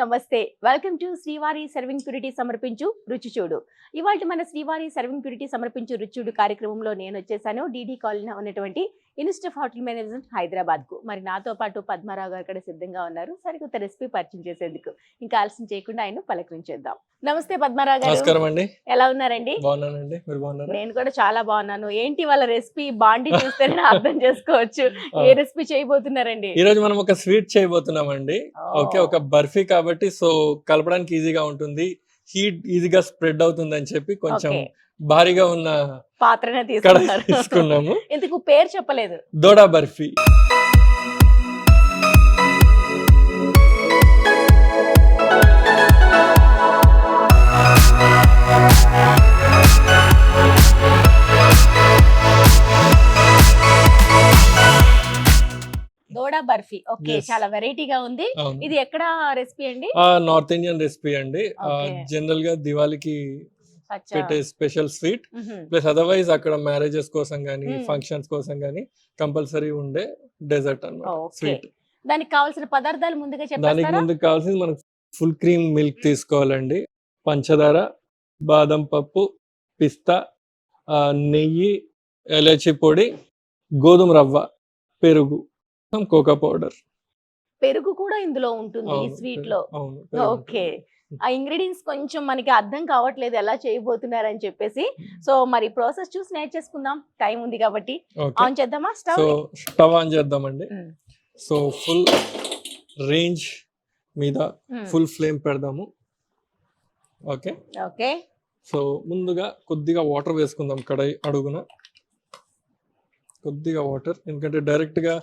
నమస్తే. Welcome to Srivari serving purity సమర్పించు రుచి చూడు. ఇవాళ మన శ్రీవారి సర్వింగ్ ప్యూరిటీ సమర్పించు రుచి చూడు కార్యక్రమంలో నేను వచ్చేసాను. డీడీ కాలనీ ఉన్నటువంటి ఇన్స్టిట్యూట్ ఆఫ్ హోటల్ మేనేజ్మెంట్ హైదరాబాద్కు మరి నాతో పాటు పద్మారావు గారు ఇక్కడ సిద్ధంగా ఉన్నారు. సరికొత్త రెసిపీ పరిచయం చేసేందుకు. ఇంకా ఆలస్యం చేయకుండా ఆయన పలకరించేద్దాం. నమస్తే పద్మారావు గారు. నమస్కారం అండి. ఎలా ఉన్నారండి? బాగున్నానండి. మీరు బాగున్నారా? నేను కూడా చాలా బాగున్నాను. ఏంటి వాళ్ళ రెసిపీ బాండి చూస్తేనే అర్థం చేసుకోవచ్చు. ఏ రెసిపీ చేయబోతున్నారండి? ఈ రోజు మనం ఒక స్వీట్ చేయబోతున్నామండి. ఓకే ఒక బర్ఫీ కాబట్టి సో కలపడానికి ఈజీగా ఉంటుంది. హీట్ ఈజీగా స్ప్రెడ్ అవుతుంది అని చెప్పి కొంచెం. భారీగా ఉన్న పాత్రనే తీసుకున్నాము. ఇందుకు పేరు చెప్పలేదు. దోడా బర్ఫీ. దోడా బర్ఫీ. ఓకే. చాలా వెరైటీగా ఉంది. ఇది ఎక్కడ రెసిపీ అండి? నార్త్ ఇండియన్ రెసిపీ అండి. జనరల్గా దివాళీకి. పెట్టే స్పెషల్ స్వీట్. ప్లస్ అదర్వైజ్ అక్కడ మ్యారేజెస్ కోసం కానీ. ఫంక్షన్స్ కోసం కానీ కంపల్సరీ ఉండే డెజర్ట్ అన్నమాట Okay. స్వీట్ దానికి కావాల్సిన పదార్థాలు ముందుగా దానికి చెప్పేస్తారా ముందు కావాల్సింది మనకు ఫుల్ క్రీమ్ మిల్క్ తీసుకోవాలండి పంచదార బాదం పప్పు పిస్తా నెయ్యి ఎలచి పొడి గోధుమ రవ్వ పెరుగు కోకా పౌడర్ పెరుగు కూడా ఇందులో ఉంటుంది స్వీట్లో ఓకే. ఆ ఇంగ్రీడియంట్స్ కొంచెం మనకి అర్థం కావట్లేదు ఎలా చేయబోతున్నారని చెప్పేసి. సో మరి ప్రాసెస్ చూసి నేర్చేసుకుందాం. టైం ఉంది కాబట్టి. ఆన్ చేద్దామా? సో స్టవ్ స్టవ్ ఆన్ చేద్దామండి. సో ఫుల్ రేంజ్ మీద ఫుల్ ఫ్లేమ్ పెడదాము. ఓకే. ఓకే. సో ముందుగా కొద్దిగా వాటర్ వేసుకుందాం కడాయి అడుగున. కొద్దిగా వాటర్ ఎందుకంటే డైరెక్ట్గా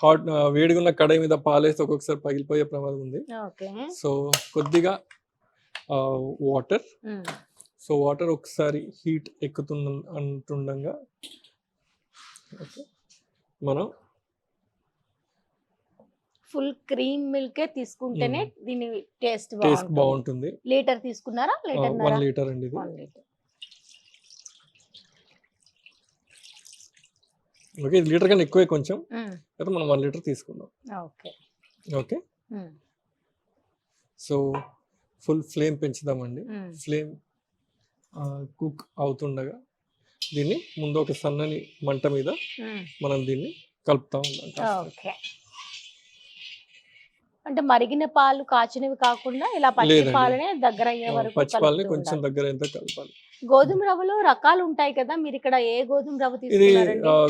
హాట్ వేడిగా ఉన్న కడాయి మీద పాలేస్తే ఒక్కొక్కసారి పగిలిపోయే ప్రమాదం ఉంది. సో కొద్దిగా వాటర్. సో వాటర్ ఒకసారి హీట్ ఎక్కుతున్న అంటుండగా మనం ఫుల్ క్రీమ్ మిల్క్ తీసుకుంటేనే దీని టేస్ట్ టేస్ట్ బాగుంటుంది. లీటర్ తీసుకున్నారా? లీటర్ వన్ లీటర్ అండి ఇది. One litre. ఓకే ఇది లీటర్ కన్నా ఎక్కువే కొంచెం. అయితే మనం వన్ లీటర్ తీసుకుందాం. Okay. Okay? So full flame పెంచుదామండి. Flame cook అవుతుండగా దీన్ని ముందు ఒక సన్నని మంట మీద మనం దీన్ని కలుపుతా. ఓకే. అంటే మరిగిన పాలు కాచినవి కాకుండా ఇలా పచ్చి. పాలనే దగ్గర అయ్యే వరకు పచ్చి పాలని కొంచెం ఉండాలి. దగ్గర ఎంత కలపాలి. గోధుమ రవ్వలో రకాలు ఉంటాయి కదా మీరు ఇక్కడ ఏ గోధుమ రవ్వ ఇది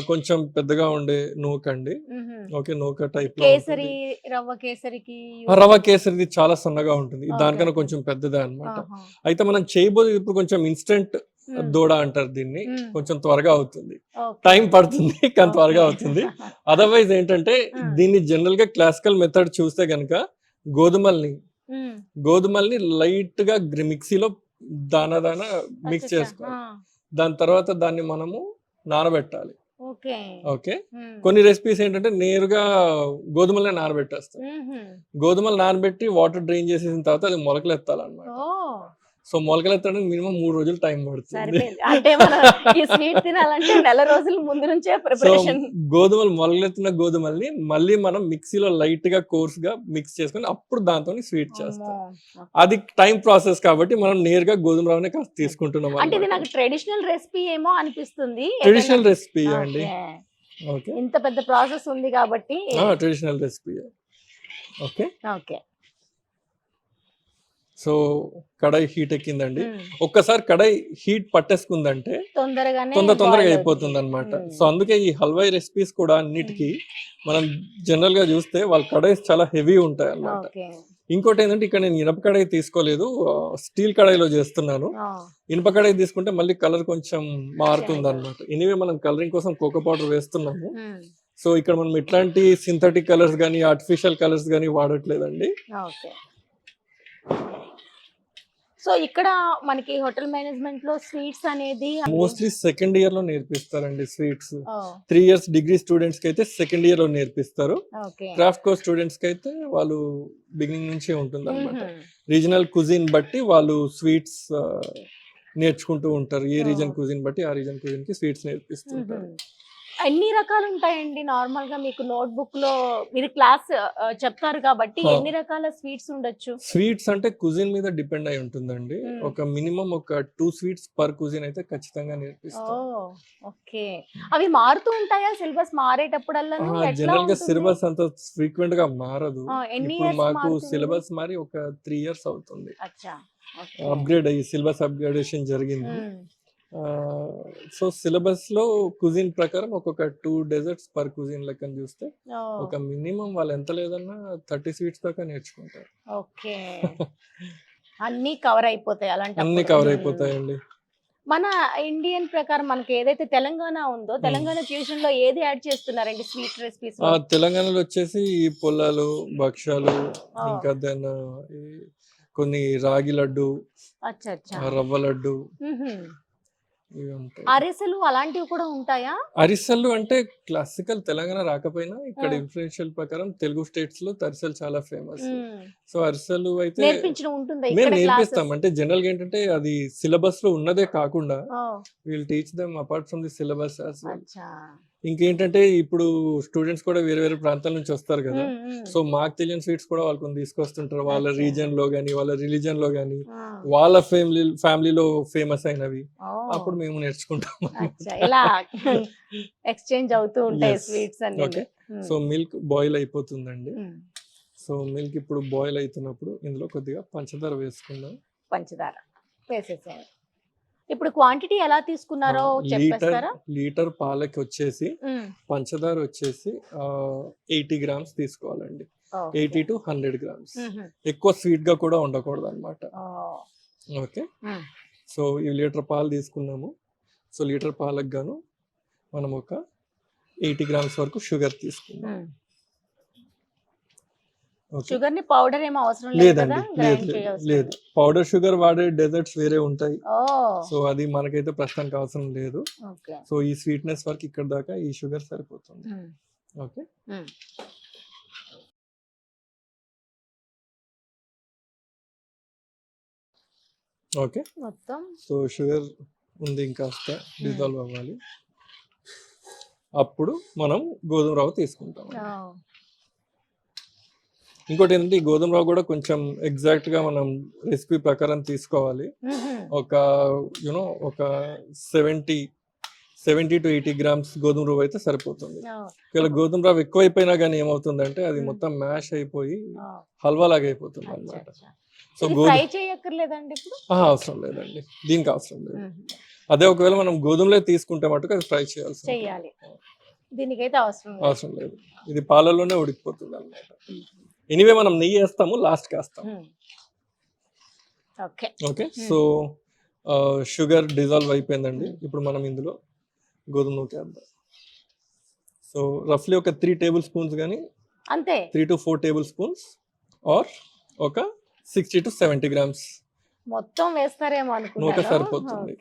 కొంచెం పెద్దగా ఉండే నూకండి మ్హూ. ఓకే నూక టైప్ కేసరి రవ్వ కేసరికి రవ్వ కేసరిది చాలా సన్నగా ఉంటుంది. దానికన్నా కొంచెం పెద్దదే అన్నమాట ఆహా. అయితే మనం చేయబోదు ఇప్పుడు కొంచెం ఇన్స్టెంట్. దూడ అంటారు దీన్ని. కొంచెం త్వరగా అవుతుంది. టైం పడుతుంది కానీ త్వరగా. అవుతుంది అదర్వైజ్ ఏంటంటే. దీన్ని జనరల్గా క్లాసికల్ మెథడ్ చూస్తే గనక గోధుమల్ని. గోధుమల్ని లైట్గా మిక్సీలో దానా దానా మిక్స్. చేసుకోవాలి. దాని తర్వాత దాన్ని మనము నానబెట్టాలి. ఓకే. కొన్ని రెసిపీస్ ఏంటంటే నేరుగా గోధుమలనే నానబెట్టేస్తాం. గోధుమలు నానబెట్టి వాటర్ డ్రైన్ చేసేసిన తర్వాత అది మొలకలు ఎత్తాలన్నమాట. సో మొలకలు ఎత్తడానికి మినిమం మూడు రోజులు టైం పడుతుంది. అంటే మనం ఈ స్వీట్ తినాలంటే నెల రోజుల ముందు నుంచే ప్రిపరేషన్. గోధుమలు మొలకెత్తిన గోధుమల్ని మళ్ళీ మనం మిక్సీలో లైట్గా కోర్స్గా మిక్స్ చేసుకొని అప్పుడు దాంతో స్వీట్ చేస్తాం. అది టైం ప్రాసెస్ కాబట్టి మనం నేరుగా గోధుమ రవ్వనే కాస్త తీసుకుంటున్నాం అంటే ఇది నాకు ట్రెడిషనల్ రెసిపీ ఏమో అనిపిస్తుంది. ట్రెడిషనల్ రెసిపీ అండి. ఇంత పెద్ద ప్రాసెస్ ఉంది కాబట్టి traditional recipe. Okay. Okay. So కడాయి హీట్ ఎక్కిందండి. ఒక్కసారి కడాయి హీట్ పట్టేసుకుందంటే తొందర తొందరగా అయిపోతుంది అనమాట. సో అందుకే ఈ హల్వాయి రెసిపీస్ కూడా అన్నిటికీ మనం జనరల్గా చూస్తే వాళ్ళ కడాయిస్ చాలా హెవీ ఉంటాయి అన్నమాట ఓకే. ఇంకోటి ఏంటంటే ఇక్కడ నేను ఇనప కడాయి తీసుకోలేదు. స్టీల్ కడాయిలో చేస్తున్నాను. ఇనుప కడాయి తీసుకుంటే మళ్ళీ కలర్ కొంచెం మారుతుంది. అనమాట ఎనివే మనం కలరింగ్ కోసం కోకో పౌడర్ వేస్తున్నాము. సో ఇక్కడ మనం ఇట్లాంటి సింథటిక్ కలర్స్ కానీ ఆర్టిఫిషియల్ కలర్స్ కానీ వాడట్లేదండి. సో ఇక్కడ మనకి హోటల్ మేనేజ్మెంట్లో స్వీట్స్ అనేది మోస్ట్లీ సెకండ్ ఇయర్లో నేర్పిస్తారండి స్వీట్స్. త్రీ ఇయర్స్ డిగ్రీ స్టూడెంట్స్కి అయితే సెకండ్ ఇయర్లో నేర్పిస్తారు. క్రాఫ్ట్ కోర్స్ స్టూడెంట్స్కి అయితే వాళ్ళు బిగినింగ్ నుంచే ఉంటుంది అనమాట. రీజనల్ కుజిన్ బట్టి వాళ్ళు స్వీట్స్ నేర్చుకుంటూ ఉంటారు. ఏ రీజన్. కుజిన్ బట్టి ఆ రీజన్ కుజిన్కి స్వీట్స్ నేర్పిస్తుంటారు. ఎన్ని రకాలు ఉంటాయండి నార్మల్గా మీకు నోట్బుక్లో మీరు క్లాస్ చెప్తారు కాబట్టి. ఎన్ని రకాల స్వీట్స్ ఉండొచ్చు? స్వీట్స్ అంటే కుజిన్ మీద డిపెండ్ అయి ఉంటుందండి. ఒక మినిమం ఒక టూ స్వీట్స్ పర్ కుజిన్ అయితే ఖచ్చితంగా నేర్పిస్తాం. ఓకే. అవి మారుతూ ఉంటాయా? సిలబస్ మారేటప్పుడల్లా జనరల్గా సిలబస్ అంత ఫ్రీక్వెంట్గా మారదు ఇప్పుడు మాకు? సిలబస్ మరి ఒక త్రీ ఇయర్స్ అవుతుంది. అప్గ్రేడ్ అయ్యి సిలబస్ అప్గ్రేడేషన్ జరిగింది. సో సిలబస్లో కుజిన్ ప్రకారం ఒక్కొక్క టూ డెజర్ట్స్ పర్ కుజిన్ లెక్కన చూస్తే ఒక మినిమం వాళ్ళు ఎంత లేదన్నా థర్టీ స్వీట్స్ దాకా నేర్చుకుంటారు. ఓకే. అన్ని కవర్ అయిపోతాయి అలాంటి అన్ని కవర్ అయిపోతాయండి. మన ఇండియన్ ప్రకారం మనకి ఏదైతే తెలంగాణ ఉందో తెలంగాణ ఫ్యూజన్లో ఏది యాడ్ చేస్తున్నారండి? స్వీట్ రెసిపీస్ తెలంగాణలో వచ్చేసి ఈ పొలాలు భక్ష్యాలు. ఇంకా దెన్ కొన్ని రాగి లడ్డు రవ్వ లడ్డు. అరిసెలు అలాంటివి కూడా ఉంటాయా? అరిసెలు అంటే క్లాసికల్ తెలంగాణ రాకపోయినా ఇక్కడ. ఇన్ఫ్లుయెన్షియల్ ప్రకారం తెలుగు స్టేట్స్లో అరిసెలు చాలా ఫేమస్. సో అరిసెలు అయితే మేము నేర్పిస్తాం? అంటే జనరల్గా ఏంటంటే అది సిలబస్లో ఉన్నదే కాకుండా will teach them apart from the syllabus ఇంకేంటంటే ఇప్పుడు స్టూడెంట్స్ కూడా వేరే వేరే ప్రాంతాల నుంచి వస్తారు కదా. సో మాకు తెలియని స్వీట్స్ కూడా వాళ్ళు కొన్ని తీసుకొస్తుంటారు. వాళ్ళ. రీజన్లో గానీ వాళ్ళ రిలీజన్లో గానీ వాళ్ళ ఫ్యామిలీ ఫ్యామిలీలో ఫేమస్ అయినవి. అప్పుడు మేము నేర్చుకుంటాం ఇలా ఎక్స్చేంజ్ అవుతూ ఉంటాయి. Sweets okay. So milk boil అయిపోతుందండి. సో మిల్క్ ఇప్పుడు బాయిల్ అవుతున్నప్పుడు ఇందులో కొద్దిగా పంచదార వేసుకుందాం. పంచదార వేసేసాను ఇప్పుడు క్వాంటిటీ ఎలా తీసుకున్నారో లీటర్ చెప్పేస్తారా? లీటర్ పాలకి వచ్చేసి. పంచదార వచ్చేసి ఎయిటీ గ్రామ్స్ తీసుకోవాలండి. Eighty to hundred grams. ఎక్కువ స్వీట్గా కూడా ఉండకూడదు అనమాట ఓకే. సో ఈ లీటర్ పాలు తీసుకున్నాము. సో లీటర్ పాలకు గాను మనం ఒక ఎయిటీ గ్రామ్స్ వరకు షుగర్ తీసుకున్నాం షుగర్ని పౌడర్ ఏమో అవసరం లేదు లేదండి లేదు లేదు, పౌడర్ షుగర్ వాడే డెజర్ట్స్ వేరే ఉంటాయి. సో అది మనకైతే ప్రస్తుతానికి అవసరం లేదు. సో ఈ స్వీట్నెస్ వరకు ఇక్కడ దాకా ఈ షుగర్ సరిపోతుంది. ఓకే. ఓకే. మొత్తం. సో షుగర్ ఉంది ఇంకాస్త డిజాల్వ్ అవ్వాలి. అప్పుడు మనం గోధుమ రవ్వ తీసుకుంటాం ఇంకోటి ఏంటంటే ఈ గోధుమ రవ్వ కూడా కొంచెం ఎగ్జాక్ట్గా మనం రెసిపీ ప్రకారం తీసుకోవాలి. ఒక యునో ఒక seventy seventy to eighty grams గోధుమ రవ్వ అయితే సరిపోతుంది. ఒకవేళ గోధుమ రవ్వ ఎక్కువైపోయినా కానీ ఏమవుతుందంటే అది. మొత్తం మ్యాష్ అయిపోయి హల్వా లాగా అయిపోతుంది అనమాట. సో గోధుమ అవసరం లేదండి. దీనికి అవసరం లేదు. అదే ఒకవేళ మనం గోధుమలే తీసుకుంటే మటుకు అది ఫ్రై చేయాల్సి దీనికైతే అవసరం లేదు. అవసరం లేదు. ఇది పాలల్లోనే ఉడికిపోతుంది అనమాట ఎనీవే మనం నెయ్యి వేస్తాము లాస్ట్ వేస్తాం. Okay okay so sugar dissolve అయిపోయిందండి. ఇప్పుడు మనం ఇందులో గోధుమ వేద్దాం సో రఫ్లీ ఒక త్రీ టేబుల్ స్పూన్స్ కానీ అంతే. Three to four tablespoons or ఒక సిక్స్టీ టు సెవెంటీ గ్రామ్స్ మొత్తం వేస్తారేమో అనుకున్నాను సరిపోతుంది.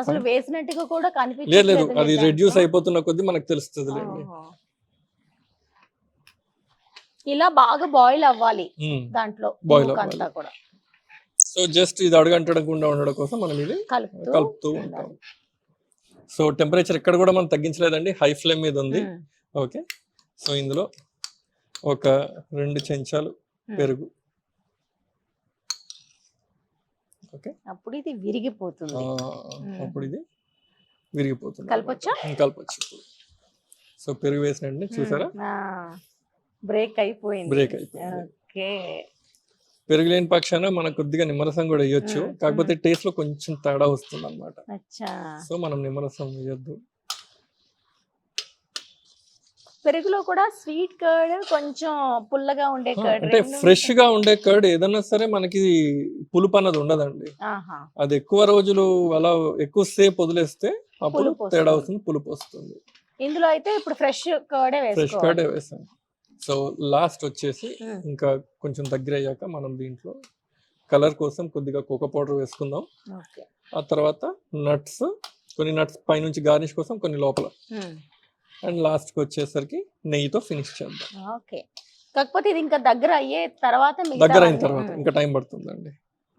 అసలు వేసినట్టుగా కూడా లేదు కనిపించలేదు లేదు అది రెడ్యూస్ అయిపోతున్న కొద్దీ మనకు తెలుస్తుంది లేండి. ఇలా బాగా బాయిల్ అవ్వాలి దాంట్లో అవ్వాలి. అంతా కూడా. సో జస్ట్ ఇది అడగంటడకుండా ఉండడం కోసం మనం ఇది కలుపుతూ ఉంటాం. సో టెంపరేచర్ ఎక్కడ కూడా మనం తగ్గించలేదండి. హై ఫ్లేమ్ మీద ఉంది. ఓకే సో ఇందులో ఒక రెండు చెంచాలు. పెరుగు. ఓకే అప్పుడు ఇది విరిగిపోతుంది. అప్పుడు ఇది విరిగిపోతుంది. కలపొచ్చా? కలపొచ్చు. సో పెరుగు వేసిన వెంటనే చూసారా బ్రేక్ అయిపోయింది బ్రేక్ అయిపోయింది ఓకే. పెరుగు లేని పక్షాన మనకు కొద్దిగా నిమ్మరసం కూడా వేయొచ్చు. కాకపోతే టేస్ట్లో కొంచెం తేడా వస్తుంది అనమాట సో మనం నిమ్మరసం వేయొద్దు. పెరుగులో కూడా స్వీట్ కర్డ్ కొంచెం పుల్లగా ఉండే కర్డ్ అంటే ఫ్రెష్గా ఉండే కర్డ్ ఏదన్నా సరే మనకి పులుపు అన్నది ఉండదండి. అది ఎక్కువ రోజులు అలా ఎక్కువ సేపు వదిలేస్తే అప్పుడు. తేడా వస్తుంది. పులుపు వస్తుంది. ఇందులో అయితే ఇప్పుడు ఫ్రెష్ కర్డే ఫ్రెష్ కర్డ్ వేసుకోవాలి వేసాం సో లాస్ట్ వచ్చేసి. ఇంకా కొంచెం దగ్గర అయ్యాక మనం దీంట్లో కలర్ కోసం కొద్దిగా కోకో పౌడర్ వేసుకుందాం. ఓకే. ఆ తర్వాత నట్స్ కొన్ని నట్స్ పైనుంచి గార్నిష్ కోసం కొన్ని లోపల. అండ్ లాస్ట్కి వచ్చేసరికి నెయ్యితో ఫినిష్ చేద్దాం. ఓకే. కాకపోతే ఇది ఇంకా దగ్గర అయ్యే తర్వాత దగ్గర అయిన తర్వాత. ఇంకా టైం పడుతుందండి.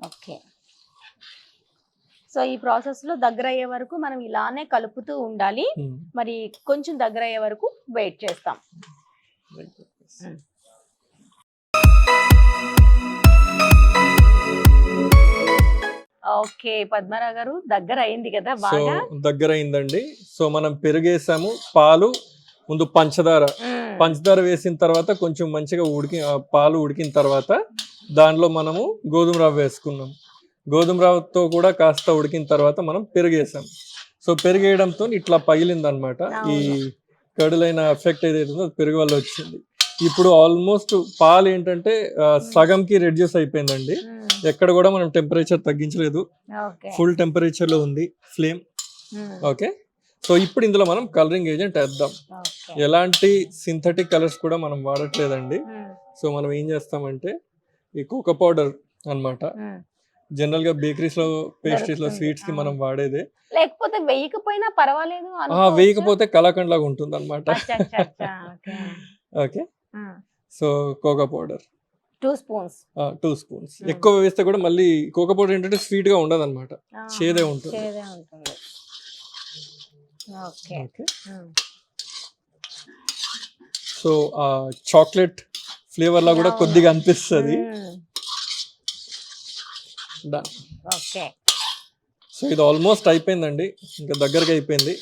ఓకే. సో ఈ ప్రాసెస్లో దగ్గర అయ్యే వరకు మనం ఇలానే కలుపుతూ ఉండాలి. మరి కొంచెం దగ్గర అయ్యే వరకు వెయిట్ చేస్తాం. ఓకే పద్మరావు గారు దగ్గర అయింది కదా సో బాగా? దగ్గర అయిందండి సో మనం పెరుగేసాము పాలు ముందు పంచదార. పంచదార వేసిన తర్వాత కొంచెం మంచిగా ఉడికి ఆ పాలు ఉడికిన తర్వాత దానిలో మనము గోధుమ రవ్వ వేసుకున్నాం. గోధుమ రవ్వతో కూడా కాస్త ఉడికిన తర్వాత మనం పెరుగేసాం. సో పెరుగేయడంతో ఇట్లా పగిలిందనమాట. ఈ కడులైన ఎఫెక్ట్ ఏదైతే ఉందో పెరుగు వల్ల వచ్చింది. ఇప్పుడు ఆల్మోస్ట్ పాలు ఏంటంటే సగంకి రెడ్యూస్ అయిపోయిందండి. ఎక్కడ కూడా మనం టెంపరేచర్ తగ్గించలేదు ఫుల్ టెంపరేచర్లో ఉంది ఫ్లేమ్. ఓకే సో ఇప్పుడు ఇందులో మనం కలరింగ్ ఏజెంట్ వేద్దాం ఎలాంటి సింథటిక్ కలర్స్ కూడా మనం వాడట్లేదండి. సో మనం ఏం చేస్తామంటే ఈ కోకో పౌడర్ అన్నమాట మ్మ్. జనరల్గా బేకరీస్లో పేస్ట్రీస్లో. స్వీట్స్కి మనం వాడేదే లేకపోతే వేయకపోయినా పర్వాలేదు? వేయకపోతే కలాకండ్ లాగా ఉంటుంది అనమాట okay. So cocoa powder two spoons two spoons Hmm. ఎక్కువ వేస్తే కూడా మళ్ళీ కోకో పౌడర్ ఏంటంటే స్వీట్గా ఉండదు అనమాట చేదే ఉంటుంది. ఓకే. మ్మ్. సో ఆ చాక్లెట్ ఫ్లేవర్ లా కూడా. కొద్దిగా అనిపిస్తుంది. ఓకే. సో ఇది ఆల్మోస్ట్ అయిపోయిందండి. ఇంకా దగ్గరగా అయిపోయింది.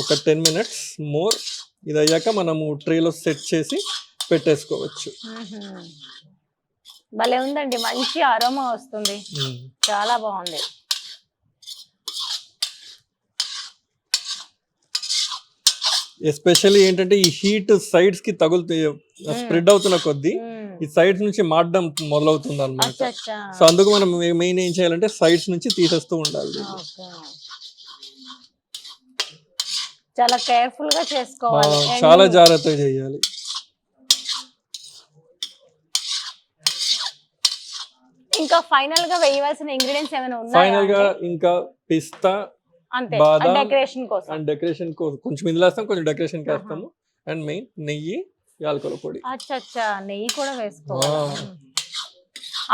ఒక టెన్ మినిట్స్ మోర్ ఇది అయ్యాక మనము ట్రేలో సెట్ చేసి పెట్టేసుకోవచ్చు. భలే ఉందండి. మంచి అరోమా వస్తుంది. చాలా బాగుంది. ఎస్పెషల్లీ ఏంటంటే ఈ హీట్ సైడ్స్కి తగులుతూ స్ప్రెడ్ అవుతున్న కొద్దీ. ఈ సైడ్స్ నుంచి మాడడం మొదలవుతుంది అనమాట సో అందుకు మనం మెయిన్ ఏం చేయాలంటే సైడ్స్ నుంచి తీసేస్తూ ఉండాలి. చాలా కేర్ఫుల్గా చేసుకోవాలి. చాలా జాగ్రత్తగా చేయాలి. ఇంకా ఫైనల్గా వేయవలసిన ఇంగ్రీడియంట్స్ ఏమైనా ఫైనల్గా ఉన్నాయా ఇంకా పిస్తా అంతే. డెకరేషన్ కోసం. అండ్ డెకరేషన్ కొంచెం ఇందులో వేస్తాం కొంచెం డెకరేషన్కి వేస్తాము. అండ్ మెయిన్ నెయ్యి యాలకుల పొడి. అచ్చా అచ్చా నెయ్యి కూడా. వేసుకోవాలి.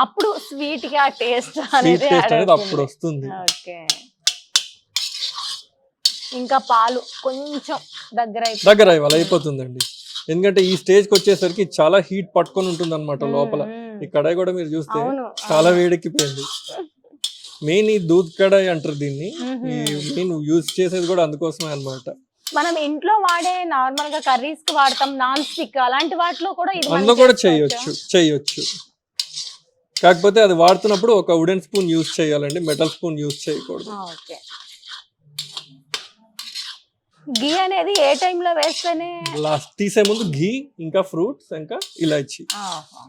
అప్పుడు స్వీట్గా టేస్ట్ అనేది. అప్పుడు వస్తుంది. ఓకే ఇంకా పాలు కొంచెం దగ్గర దగ్గర ఇవాళ అయిపోతుందండి. ఎందుకంటే ఈ స్టేజ్కి వచ్చేసరికి చాలా హీట్ పట్టుకొని ఉంటుంది అనమాట లోపల. ఈ కడాయి కూడా మీరు చూస్తే చాలా వేడెక్కిపోయింది. మెయిన్ ఈ దూద్ కడాయి అంటారు దీన్ని. ఈ మెయిన్ యూజ్ చేసేది కూడా అందుకోసమే అన్నమాట. మనం ఇంట్లో వాడే నార్మల్గా కర్రీస్కి వాడతాం నాన్ స్టిక్ అలాంటి వాటిలో కూడా ఇది అందులో కూడా? చేయొచ్చు చేయొచ్చు. కాకపోతే అది వాడుతున్నప్పుడు ఒక వుడెన్ స్పూన్ యూజ్ చేయాలండి మెటల్ స్పూన్ యూజ్ చేయకూడదు. ఓకే. గీ అనేది ఏ టైంలో వేస్తేనే లాస్ట్ తీసే ముందు ఘీ ఇంకా ఫ్రూట్స్ ఇంకా ఇలాచి.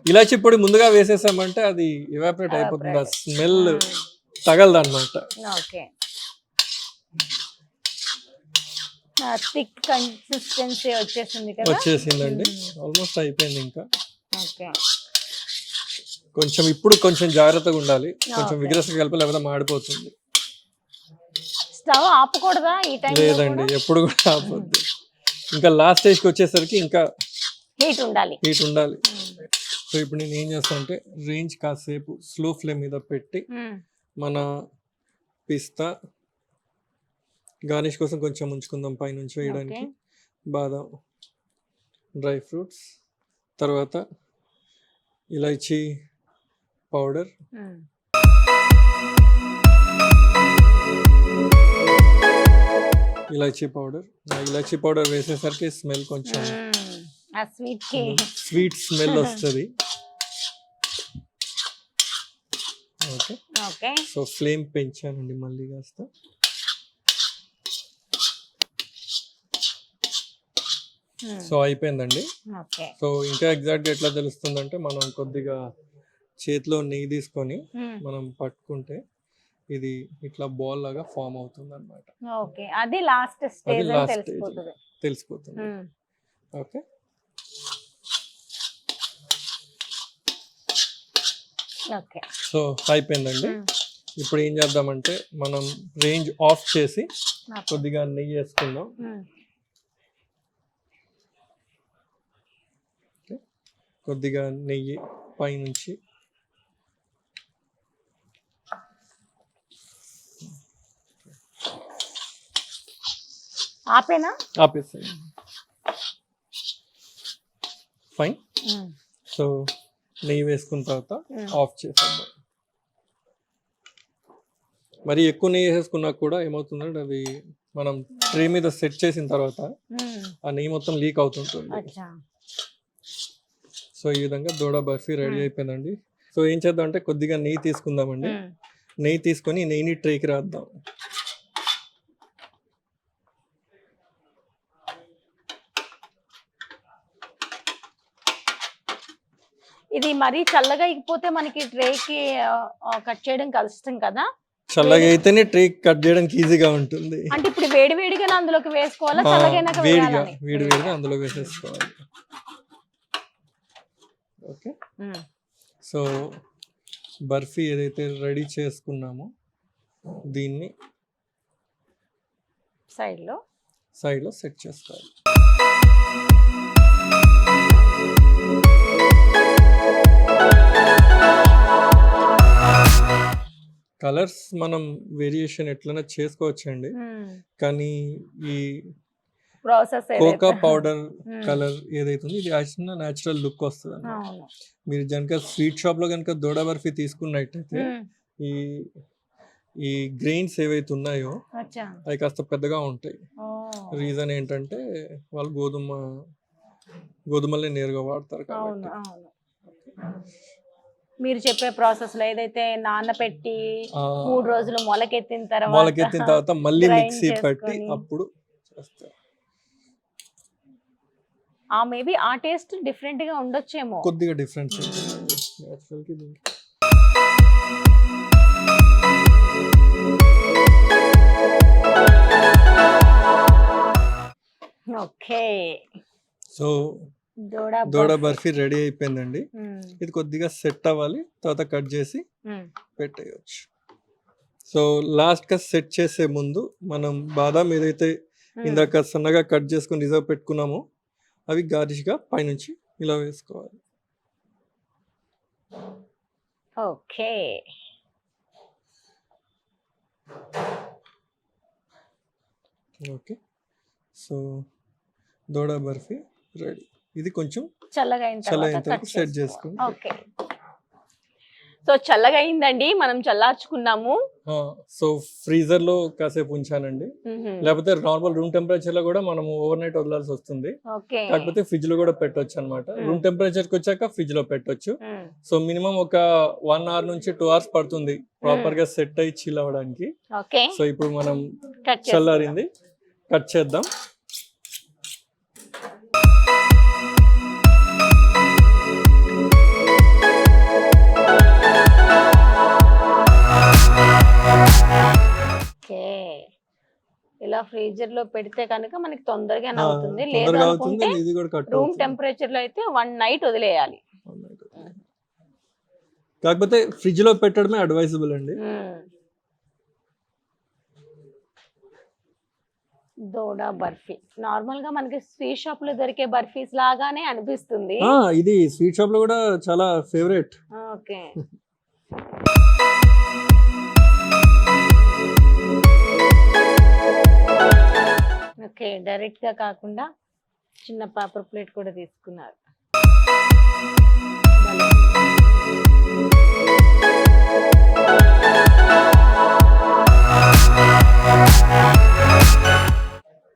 ఇలాచి పొడి ముందుగా వేసేసామంటే అది ఎవాపరేట్ అయిపోతుంది ఆ. స్మెల్. తగలదు అనమాట ఓకే థిక్ కన్సిస్టెన్సీ వచ్చేసింది కదా వచ్చేసిందండి. ఆల్మోస్ట్ అయిపోయింది ఇంకా ఓకే కొంచెం ఇప్పుడు కొంచెం జాగ్రత్తగా ఉండాలి కొంచెం. విగ్రస కలిపి లేకపోతే మాడిపోతుంది స్టవ్ ఆపకూడదా ఈ టైం లేదండి ఎప్పుడు కూడా ఆపొద్దు. ఇంకా లాస్ట్ స్టేజ్కి వచ్చేసరికి ఇంకా హీట్ ఉండాలి. హీట్ ఉండాలి. సో ఇప్పుడు నేను ఏం చేస్తాను అంటే రేంజ్ కాసేపు స్లో ఫ్లేమ్ మీద పెట్టి మ్మ్. మన పిస్తా గార్నిష్ కోసం కొంచెం ఉంచుకుందాం పైనుంచి వేయడానికి. బాదం డ్రై ఫ్రూట్స్ తర్వాత ఇలాచీ పౌడర్ ఇలాచీ పౌడర్. ఇలాచీ పౌడర్ వేసేసరికి స్మెల్ కొంచెం. ఆ స్వీట్కి. స్వీట్ స్మెల్ వస్తుంది. ఓకే. ఓకే. సో ఫ్లేమ్ పెంచానండి మళ్ళీ కాస్త. సో అయిపోయిందండి. సో ఇంకా ఎగ్జాక్ట్గా ఎట్లా తెలుస్తుందంటే మనం కొద్దిగా చేతిలో నెయ్యి తీసుకొని. మనం పట్టుకుంటే ఇది ఇట్లా బాల్ లాగా ఫామ్ అవుతుంది అనమాట ఓకే అది లాస్ట్ స్టేజ్. తెలిసిపోతుంది తెలిసిపోతుంది మ్మ్. ఓకే ఓకే సో అయిపోయిందండి మ్మ్. ఇప్పుడు ఏం చేద్దామంటే మనం రేంజ్ ఆఫ్ చేసి. కొద్దిగా నెయ్యి వేసుకుందాం మ్మ్. కొద్దిగా నెయ్యి పైనుంచి ఆపేనా? ఆపేస్తాయి ఫైన్ సో నెయ్యి వేసుకున్న తర్వాత. ఆఫ్ చేసేద్దాం. మరి ఎక్కువ నెయ్యి వేసేసుకున్నా కూడా ఏమవుతుందంటే అది మనం ట్రే మీద సెట్ చేసిన తర్వాత ఆ నెయ్యి మొత్తం లీక్ అవుతుంటుంది. సో ఈ విధంగా దూడ బర్ఫీ రెడీ. అయిపోయిందండి. సో ఏం చేద్దాం అంటే కొద్దిగా నెయ్యి తీసుకుందామండి. నెయ్యి తీసుకొని నెయ్యిని ట్రేకి రాద్దాం ఇది మరీ చల్లగా అయిపోతే మనకి ట్రేకి కట్ చేయడం కష్టం కదా. చల్లగా అయితేనే ట్రే కట్ చేయడానికి ఈజీగా ఉంటుంది. అంటే ఇప్పుడు వేడి వేడిగానే అందులోకి వేసుకోవాలా? ఆ, చల్లగైనాక వేడిగా వేయాలని వేడి వేడిగా అందులో వేసేసుకోవాలి. ఓకే. ఉమ్. సో బర్ఫీ ఏదైతే రెడీ చేసుకున్నామో దీన్ని సైడ్లో సైడ్లో సెట్ చేసుకోవాలి. కలర్స్ మనం వేరియేషన్ ఎట్లైనా చేసుకోవచ్చండి. కానీ ఈ ప్రాసెస్ కోకా పౌడర్ కలర్ ఏదైతే ఉందో ఇది యాక్చువల్గా న్యాచురల్ లుక్ వస్తుంది మీరు కనుక స్వీట్ షాప్లో కనుక దూడ బర్ఫీ తీసుకున్నట్టయితే. ఈ ఈ గ్రెయిన్స్ ఏవైతే ఉన్నాయో అవి కాస్త పెద్దగా ఉంటాయి. రీజన్ ఏంటంటే వాళ్ళు గోధుమ గోధుమలే నేరుగా వాడతారు కాబట్టి. మీరు చెప్పే ప్రాసెస్లో ఏదైతే నానబెట్టి మూడు రోజులు మొలకెత్తిన తర్వాత మొలకెత్తిన తర్వాత మళ్ళీ మిక్సీ పెట్టి. అప్పుడు ఆ మేబీ ఆ టేస్ట్ డిఫరెంట్గా ఉండొచ్చేమో కొద్దిగా దీనికి. ఓకే సో దూడ బర్ఫీ. రెడీ అయిపోయిందండి. ఇది కొద్దిగా సెట్ అవ్వాలి తర్వాత కట్ చేసి పెట్టేయచ్చు. సో లాస్ట్గా సెట్ చేసే ముందు మనం బాదాం ఏదైతే. ఇందాక సన్నగా కట్ చేసుకొని రిజర్వ్ పెట్టుకున్నామో అవి గార్నిష్గా పైనుంచి ఇలా వేసుకోవాలి. Okay. Okay. So Doda barfi ready. ఇది కొంచెం చల్లగా అయిన తర్వాత సెట్. చేసుకొని. ఓకే. సో చల్లగా అయిందండి మనం చల్లార్చుకున్నాము. సో ఫ్రీజర్లో కాసేపు ఉంచానండి. లేకపోతే నార్మల్ రూమ్ టెంపరేచర్లో కూడా మనం ఓవర్ నైట్ వదలాల్సి వస్తుంది. కాకపోతే ఫ్రిడ్జ్లో కూడా పెట్టొచ్చు అనమాట. రూమ్ టెంపరేచర్కి వచ్చాక ఫ్రిడ్జ్లో పెట్టొచ్చు సో మినిమం ఒక వన్ అవర్ నుంచి టూ అవర్స్ పడుతుంది ప్రాపర్గా సెట్ అయ్యి చిల్ అవ్వడానికి. ఓకే. సో ఇప్పుడు మనం. చల్లారింది. కట్ చేద్దాం. ఇలా ఫ్రీజర్లో పెడితే కనుక మనకి అవుతుంది లేదు తొందరగా అవుతుంది అనుకుంటే కట్ రూమ్ టెంపరేచర్లో అయితే వన్ నైట్ వదిలేయాలి. కాకపోతే ఫ్రిడ్జ్లో పెట్టడమే అడ్వైజబుల్ అండి. దోడ బర్ఫీ. నార్మల్గా మనకి స్వీట్ షాప్లో దొరికే బర్ఫీస్ లాగానే అనిపిస్తుంది. ఇది స్వీట్ షాప్లో కూడా చాలా ఫేవరెట్ ఓకే. ఓకే డైరెక్ట్గా కాకుండా చిన్న పేపర్ ప్లేట్ కూడా తీసుకున్నారు.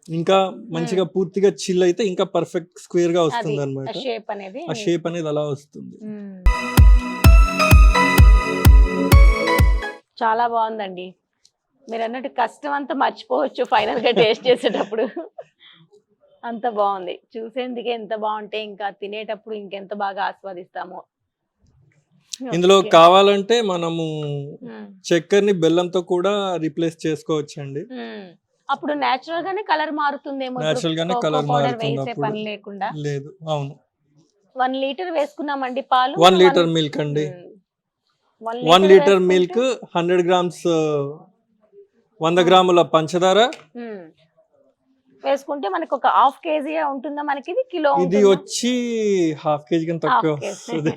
ఇంకా మంచిగా పూర్తిగా చిల్ అయితే ఇంకా పర్ఫెక్ట్ స్క్వేర్గా వస్తుంది అనమాట షేప్ అనేది ఆ షేప్ అనేది అలా వస్తుంది. మ్మ్. చాలా బాగుందండి. మీరు అన్నట్టు కష్టం అంతా మర్చిపోవచ్చు ఫైనల్గా టేస్ట్ చేసేటప్పుడు. అంత బాగుంది. చూసేందుకే ఎంత బాగుంటే ఇంకా తినేటప్పుడు ఇంకెంత బాగా ఆస్వాదిస్తామో. ఇందులో. కావాలంటే మనము. చక్కెరని బెల్లంతో కూడా రీప్లేస్ చేసుకోవచ్చండి. మ్మ్. అప్పుడు నేచురల్ గానే కలర్ మారుతుందేమో. గానే మారుతుంది. పని లేకుండా. లేదు అవును. వన్ లీటర్ వేసుకున్నామండి పాలు? వన్ లీటర్ మిల్క్ అండి. One litre milk hundred grams వంద గ్రాముల పంచదార. మ్మ్. వేసుకుంటే మనకు ఒక హాఫ్ కేజీ ఉంటుందా మనకి? ఇది కిలో ఇది? వచ్చి హాఫ్ కేజీ కన్నా తక్కువ. వస్తుంది.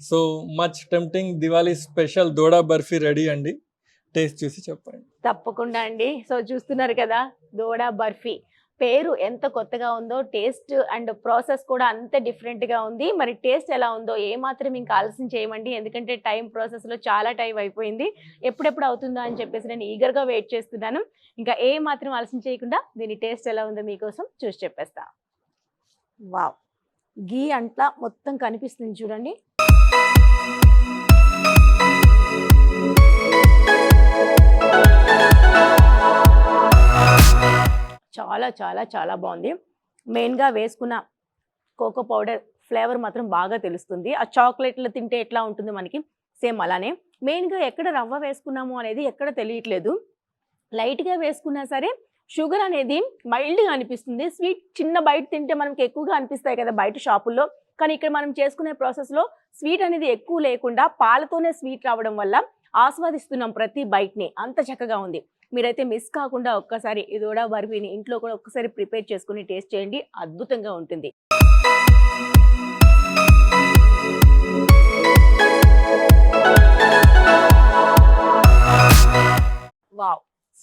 So much tempting Diwali special Doda barfi ready అండి. టేస్ట్ చూసి చెప్పండి. తప్పకుండా అండి. సో చూస్తున్నారు కదా దోడా బర్ఫీ. పేరు ఎంత కొత్తగా ఉందో టేస్ట్ అండ్ ప్రాసెస్ కూడా అంతే డిఫరెంట్గా ఉంది. మరి టేస్ట్ ఎలా ఉందో ఏ మాత్రం ఇంకా ఆలస్యం చేయమండి. ఎందుకంటే టైం ప్రాసెస్లో చాలా టైం అయిపోయింది. ఎప్పుడెప్పుడు అవుతుందో అని చెప్పేసి నేను ఈగర్గా వెయిట్ చేస్తున్నాను. ఇంకా ఏ మాత్రం ఆలస్యం చేయకుండా దీని టేస్ట్ ఎలా ఉందో మీకోసం చూసి చెప్పేస్తా. వావ్! గీ అంట్లా మొత్తం కనిపిస్తుంది చూడండి. చాలా చాలా చాలా బాగుంది. మెయిన్గా వేసుకున్న కోకో పౌడర్ ఫ్లేవర్ మాత్రం బాగా తెలుస్తుంది. ఆ చాక్లెట్లు తింటే ఎట్లా ఉంటుంది మనకి? సేమ్ అలానే. మెయిన్గా ఎక్కడ రవ్వ వేసుకున్నాము అనేది ఎక్కడ తెలియట్లేదు. లైట్గా వేసుకున్నా సరే షుగర్ అనేది మైల్డ్గా అనిపిస్తుంది. స్వీట్ చిన్న బయట తింటే మనకి ఎక్కువగా అనిపిస్తాయి కదా బయట షాపుల్లో. కానీ ఇక్కడ మనం చేసుకునే ప్రాసెస్లో స్వీట్ అనేది ఎక్కువ లేకుండా పాలతోనే స్వీట్ రావడం వల్ల ఆస్వాదిస్తున్నాం ప్రతి బైట్ని. అంత చక్కగా ఉంది. మీరైతే మిస్ కాకుండా ఒక్కసారి ఇదోడా బర్ఫీని ఇంట్లో కూడా ఒక్కసారి ప్రిపేర్ చేసుకుని టేస్ట్ చేయండి. అద్భుతంగా ఉంటుంది.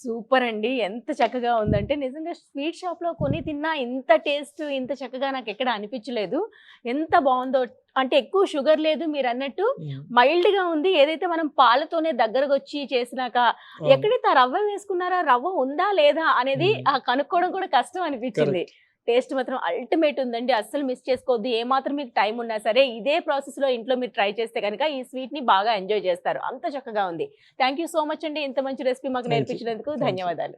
సూపర్ అండి ఎంత చక్కగా ఉందంటే నిజంగా స్వీట్ షాప్లో కొని తిన్నా ఇంత టేస్ట్ ఇంత చక్కగా నాకు ఎక్కడ అనిపించలేదు. ఎంత బాగుందో. అంటే ఎక్కువ షుగర్ లేదు మీరు అన్నట్టు మైల్డ్గా ఉంది. ఏదైతే మనం పాలతోనే దగ్గరకు వచ్చి చేసినాక ఎక్కడైతే ఆ రవ్వ వేసుకున్నారా రవ్వ ఉందా లేదా అనేది కనుక్కోవడం కూడా కష్టం అనిపించింది. టేస్ట్ మాత్రం అల్టిమేట్ ఉందండి. అస్సలు మిస్ చేసుకోవద్దు. ఏ మాత్రం మీకు టైం ఉన్నా సరే ఇదే ప్రాసెస్లో ఇంట్లో మీరు ట్రై చేస్తే కనుక ఈ స్వీట్ని బాగా ఎంజాయ్ చేస్తారు. అంత చక్కగా ఉంది. థ్యాంక్ యూ సో మచ్ అండి. ఇంత మంచి రెసిపీ మాకు. నేర్పించినందుకు ధన్యవాదాలు.